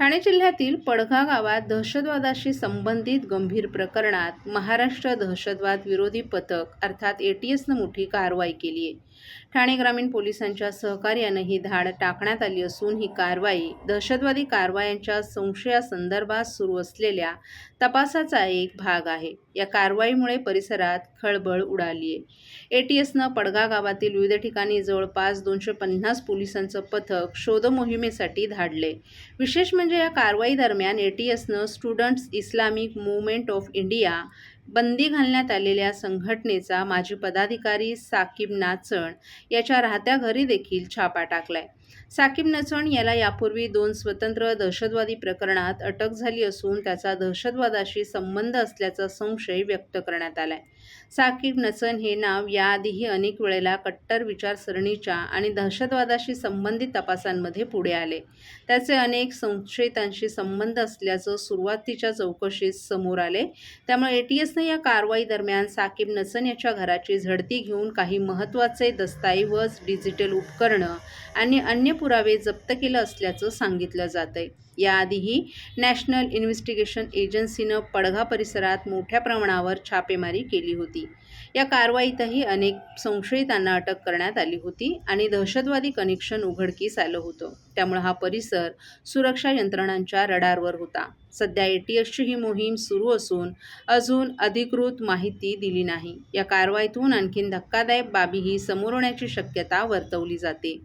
ठाणे जिल्ह्यातील पडघा गावात दहशतवादाशी संबंधित गंभीर प्रकरणात महाराष्ट्र दहशतवाद विरोधी पथक अर्थात ए टी एसनं मोठी कारवाई केली आहे. ठाणे ग्रामीण पोलिसांच्या सहकार्यानं ही धाड टाकण्यात आली असून ही कारवाई दहशतवादी कारवायांच्या संशयासंदर्भात सुरू असलेल्या तपासाचा एक भाग आहे. या कारवाईमुळे परिसरात खळबळ उडाली आहे ए टी एसनं पडगा गावातील विविध ठिकाणी जवळपास दोनशे पन्नास पोलिसांचं पथक शोधमोहिमेसाठी धाडले. विशेष म्हणजे या कारवाई दरम्यान A T एसनं students Islamic movement of India बंदी घालण्यात आलेल्या संघटनेचा माजी पदाधिकारी साकीब नाचण याच्या राहत्या घरी देखील छापा टाकलाय. साकीब नचण याला यापूर्वी दोन स्वतंत्र दहशतवादी प्रकरणात अटक झाली असून त्याचा दहशतवादाशी संबंध असल्याचा संशय व्यक्त करण्यात आलाय. साकीब नचण हे नाव याआधीही अनेक वेळेला कट्टर विचारसरणीच्या आणि दहशतवादाशी संबंधित तपासांमध्ये पुढे आले. त्याचे अनेक संशयितांशी संबंध असल्याचं सुरुवातीच्या चौकशीत समोर आले. त्यामुळे ए या कारवाई दरम्यान साकीब नसन याच्या घराची झडती घेऊन काही महत्त्वाचे दस्तऐवज डिजिटल उपकरणं आणि अन्य पुरावे जप्त केलं असल्याचं सांगितलं जातंय. याआधीही नॅशनल इन्व्हेस्टिगेशन एजन्सीनं पडघा परिसरात मोठ्या प्रमाणावर छापेमारी केली होती. या कारवाईतही अनेक संशयितांना अटक करण्यात आली होती आणि दहशतवादी कनेक्शन उघडकीस आलं होतं. त्यामुळे हा परिसर सुरक्षा यंत्रणांच्या रडारवर होता. सध्या ए टी एसची ही मोहीम सुरू असून अजून अधिकृत माहिती दिली नाही. या कारवाईतून आणखीन धक्कादायक बाबीही समोर होण्याची शक्यता वर्तवली जाते.